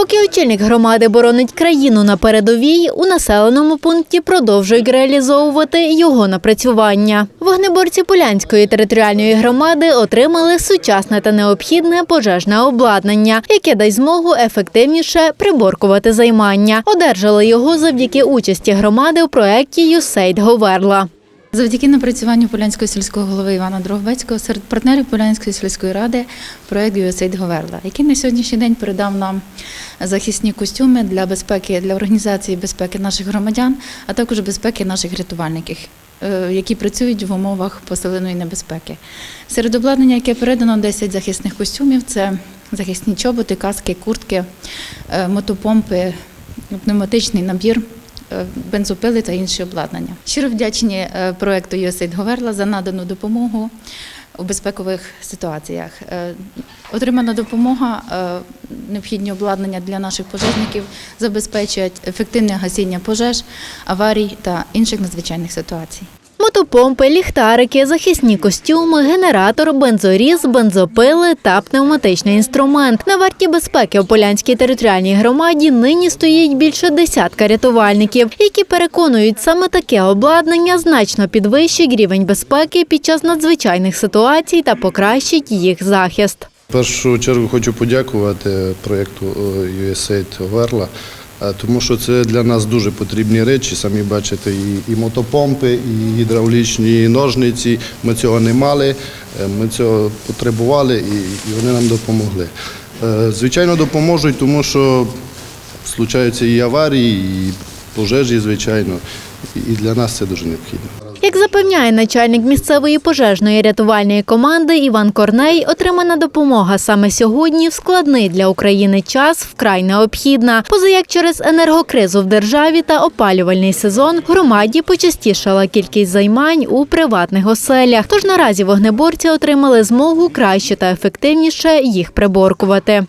Поки очільник громади боронить країну на передовій, у населеному пункті продовжують реалізовувати його напрацювання. Вогнеборці Полянської територіальної громади отримали сучасне та необхідне пожежне обладнання, яке дасть змогу ефективніше приборкувати займання. Одержали його завдяки участі громади у проєкті «Юсейд Говерла. Завдяки напрацюванню Полянського сільського голови Івана Дрогобецького серед партнерів Полянської сільської ради проект USAID Говерла, який на сьогоднішній день передав нам захисні костюми для безпеки для організації безпеки наших громадян, а також безпеки наших рятувальників, е, які працюють в умовах посиленої небезпеки. Серед обладнання, яке передано 10 захисних костюмів, це захисні чоботи, каски, куртки, е, мотопомпи, пневматичний набір бензопили та інші обладнання. Щиро вдячні е, проекту USAID Говерла за надану допомогу у безпекових ситуаціях. Е, Отримана допомога, е, необхідні обладнання для наших пожежників забезпечують ефективне гасіння пожеж, аварій та інших надзвичайних ситуацій. Мотопомпи, ліхтарики, захисні костюми, генератор, бензоріз, бензопили та пневматичний інструмент. На варті безпеки у Полянській територіальній громаді нині стоїть більше десятка рятувальників, які переконують, саме таке обладнання значно підвищить рівень безпеки під час надзвичайних ситуацій та покращить їх захист. В першу чергу хочу подякувати проєкту е, USAID Верла, тому що це для нас дуже потрібні речі. Самі бачите, і, і мотопомпи, і гідравлічні ножниці. Ми цього не мали, е, ми цього потребували і, і вони нам допомогли. Е, Звичайно, допоможуть, тому що случаються і аварії, і пожежі, звичайно, і для нас це дуже необхідно. Як запевняє начальник місцевої пожежної рятувальної команди Іван Корней, отримана допомога саме сьогодні в складний для України час вкрай необхідна. Позаяк через енергокризу в державі та опалювальний сезон громаді почастішала кількість займань у приватних оселях. Тож наразі вогнеборці отримали змогу краще та ефективніше їх приборкувати.